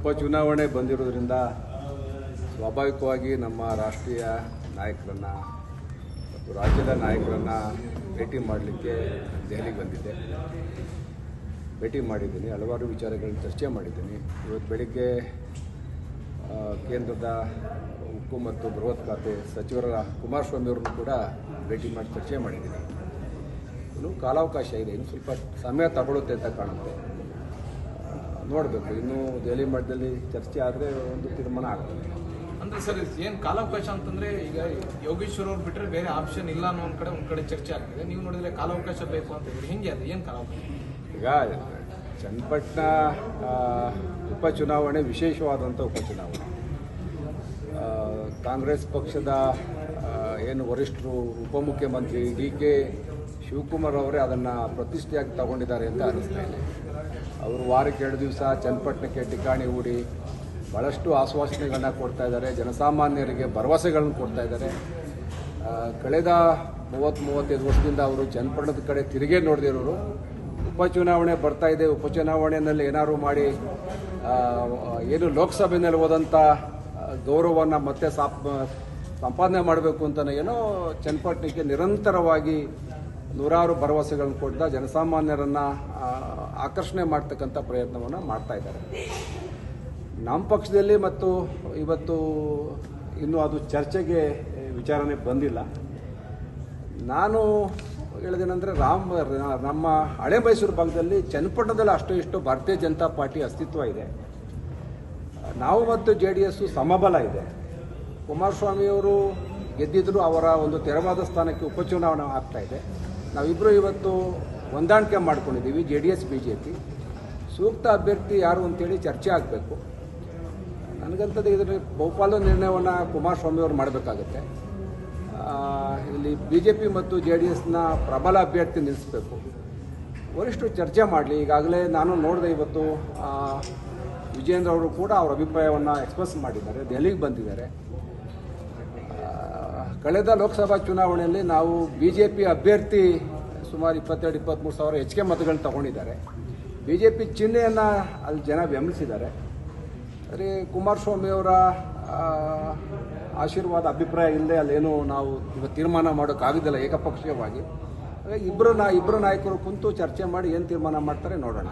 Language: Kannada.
ಉಪಚುನಾವಣೆ ಬಂದಿರೋದ್ರಿಂದ ಸ್ವಾಭಾವಿಕವಾಗಿ ನಮ್ಮ ರಾಷ್ಟ್ರೀಯ ನಾಯಕರನ್ನು ಮತ್ತು ರಾಜ್ಯದ ನಾಯಕರನ್ನು ಭೇಟಿ ಮಾಡಲಿಕ್ಕೆ ದೆಹಲಿಗೆ ಬಂದಿದ್ದೆ. ಭೇಟಿ ಮಾಡಿದ್ದೀನಿ, ಹಲವಾರು ವಿಚಾರಗಳನ್ನು ಚರ್ಚೆ ಮಾಡಿದ್ದೀನಿ. ಇವತ್ತು ಬೆಳಿಗ್ಗೆ ಕೇಂದ್ರದ ಉಕ್ಕು ಮತ್ತು ಬೃಹತ್ ಖಾತೆ ಸಚಿವರ ಕುಮಾರಸ್ವಾಮಿ ಅವರನ್ನು ಕೂಡ ಭೇಟಿ ಮಾಡಿ ಚರ್ಚೆ ಮಾಡಿದ್ದೀನಿ. ಇನ್ನು ಕಾಲಾವಕಾಶ ಇದೆ, ಇನ್ನು ಸ್ವಲ್ಪ ಸಮಯ ತಗೊಳುತ್ತೆ ಅಂತ ಕಾಣುತ್ತೆ. ನೋಡಬೇಕು. ಇನ್ನು ದೆಹಲಿ ಮಟ್ಟದಲ್ಲಿ ಚರ್ಚೆ ಆದರೆ ಒಂದು ತೀರ್ಮಾನ ಆಗ್ತದೆ ಅಂದ್ರೆ ಸರ್ ಏನು ಕಾಲಾವಕಾಶ ಅಂತಂದ್ರೆ ಈಗ ಯೋಗೇಶ್ವರ್ ಅವ್ರು ಬಿಟ್ಟರೆ ಬೇರೆ ಆಪ್ಷನ್ ಇಲ್ಲ ಅನ್ನೋ ಒಂದು ಕಡೆ ಒಂದು ಕಡೆ ಚರ್ಚೆ ಆಗ್ತಿದೆ. ನೀವು ನೋಡಿದ್ರೆ ಕಾಲಾವಕಾಶ ಬೇಕು ಅಂತ ಹೇಳಿ. ಹೆಂಗೆ ಅದು? ಏನು ಕಾಲಾವಕಾಶ? ಈಗ ಚನ್ನಪಟ್ಟಣ ಉಪಚುನಾವಣೆ ವಿಶೇಷವಾದಂಥ ಉಪಚುನಾವಣೆ. ಕಾಂಗ್ರೆಸ್ ಪಕ್ಷದ ಏನು ವರಿಷ್ಠರು ಉಪಮುಖ್ಯಮಂತ್ರಿ ಡಿ ಕೆ ಶಿವಕುಮಾರ್ ಅವರೇ ಅದನ್ನು ಪ್ರತಿಷ್ಠೆಯಾಗಿ ತಗೊಂಡಿದ್ದಾರೆ ಅಂತ ಅನಿಸ್ತಾ ಇದೆ. ಅವರು ವಾರಕ್ಕೆ ಎರಡು ದಿವಸ ಚನ್ನಪಟ್ಟಣಕ್ಕೆ ಠಿಕಾಣಿ ಹೂಡಿ ಭಾಳಷ್ಟು ಆಶ್ವಾಸನೆಗಳನ್ನ ಕೊಡ್ತಾ ಇದ್ದಾರೆ, ಜನಸಾಮಾನ್ಯರಿಗೆ ಭರವಸೆಗಳನ್ನು ಕೊಡ್ತಾ ಇದ್ದಾರೆ. ಕಳೆದ ಮೂವತ್ತು ಮೂವತ್ತೈದು ವರ್ಷದಿಂದ ಅವರು ಚನ್ನಪಟ್ಟಣದ ಕಡೆ ತಿರುಗೇ ನೋಡಿದಿರೋರು. ಉಪಚುನಾವಣೆ ಬರ್ತಾ ಇದೆ ಉಪಚುನಾವಣೆಯಲ್ಲಿ ಏನಾದ್ರು ಮಾಡಿ ಏನು ಲೋಕಸಭೆಯಲ್ಲಿ ಹೋದಂಥ ಗೌರವವನ್ನು ಮತ್ತೆ ಸಾಪ್, ಸಂಪಾದನೆ ಮಾಡಬೇಕು ಅಂತ ಏನೋ ಚನ್ನಪಟ್ಟಣಕ್ಕೆ ನಿರಂತರವಾಗಿ ನೂರಾರು ಭರವಸೆಗಳನ್ನು ಕೊಟ್ಟ ಜನಸಾಮಾನ್ಯರನ್ನು ಆಕರ್ಷಣೆ ಮಾಡ್ತಕ್ಕಂಥ ಪ್ರಯತ್ನವನ್ನು ಮಾಡ್ತಾ ಇದ್ದಾರೆ. ನಮ್ಮ ಪಕ್ಷದಲ್ಲಿ ಮತ್ತು ಇವತ್ತು ಇನ್ನೂ ಅದು ಚರ್ಚೆಗೆ ವಿಚಾರಣೆ ಬಂದಿಲ್ಲ. ನಾನು ಹೇಳಿದೇನೆಂದರೆ, ರಾಮ್, ನಮ್ಮ ಹಳೆ ಮೈಸೂರು ಭಾಗದಲ್ಲಿ ಚನ್ನಪಟ್ಟಣದಲ್ಲಿ ಅಷ್ಟು ಇಷ್ಟು ಭಾರತೀಯ ಜನತಾ ಪಾರ್ಟಿ ಅಸ್ತಿತ್ವ ಇದೆ. ನಾವು ಮತ್ತು ಜೆ ಡಿ ಎಸ್ಸು ಸಮಬಲ ಇದೆ. ಕುಮಾರಸ್ವಾಮಿಯವರು ಗೆದ್ದಿದ್ರು ಅವರ ಒಂದು ತೆರವಾದ ಸ್ಥಾನಕ್ಕೆ ಉಪಚುನಾವಣೆ ಆಗ್ತಾ ಇದೆ. ನಾವಿಬ್ಬರು ಇವತ್ತು ಹೊಂದಾಣಿಕೆ ಮಾಡ್ಕೊಂಡಿದ್ದೀವಿ J D S, B J P. ಸೂಕ್ತ ಅಭ್ಯರ್ಥಿ ಯಾರು ಅಂತೇಳಿ ಚರ್ಚೆ ಆಗಬೇಕು. ನನಗಂತದ್ದು ಇದರ ಬಹುಪಾಲು ನಿರ್ಣಯವನ್ನು ಕುಮಾರಸ್ವಾಮಿ ಅವರು ಮಾಡಬೇಕಾಗತ್ತೆ. ಇಲ್ಲಿ ಬಿ ಜೆ ಪಿ ಮತ್ತು ಜೆ ಡಿ ಎಸ್ನ ಪ್ರಬಲ ಅಭ್ಯರ್ಥಿ ನಿಲ್ಲಿಸಬೇಕು. ವರಿಷ್ಠರು ಚರ್ಚೆ ಮಾಡಲಿ. ಈಗಾಗಲೇ ನಾನು ನೋಡಿದೆ ಇವತ್ತು ವಿಜೇಂದ್ರ ಅವರು ಕೂಡ ಅವರ ಅಭಿಪ್ರಾಯವನ್ನು ಎಕ್ಸ್ಪ್ರೆಸ್ ಮಾಡಿದ್ದಾರೆ. ದೆಹಲಿಗೆ ಬಂದಿದ್ದಾರೆ. ಕಳೆದ ಲೋಕಸಭಾ ಚುನಾವಣೆಯಲ್ಲಿ ನಾವು ಬಿ ಜೆ ಪಿ ಅಭ್ಯರ್ಥಿ ಸುಮಾರು ಇಪ್ಪತ್ತೆರಡು ಇಪ್ಪತ್ತ್ಮೂರು ಸಾವಿರ ಹೆಚ್ಚಿಗೆ ಮತಗಳನ್ನ ತಗೊಂಡಿದ್ದಾರೆ. ಬಿ ಜೆ ಪಿ ಚಿಹ್ನೆಯನ್ನು ಅಲ್ಲಿ ಜನ ಬೆಂಬಲಿಸಿದ್ದಾರೆ. ಆದರೆ ಕುಮಾರಸ್ವಾಮಿ ಅವರ ಆಶೀರ್ವಾದ ಅಭಿಪ್ರಾಯ ಇಲ್ಲದೆ ಅಲ್ಲೇನು ನಾವು ಇವತ್ತು ತೀರ್ಮಾನ ಮಾಡೋಕ್ಕಾಗೋದಿಲ್ಲ ಏಕಪಕ್ಷೀಯವಾಗಿ. ಇಬ್ಬರು ನಾ ಇಬ್ಬರು ನಾಯಕರು ಕುಂತು ಚರ್ಚೆ ಮಾಡಿ ಏನು ತೀರ್ಮಾನ ಮಾಡ್ತಾರೆ ನೋಡೋಣ.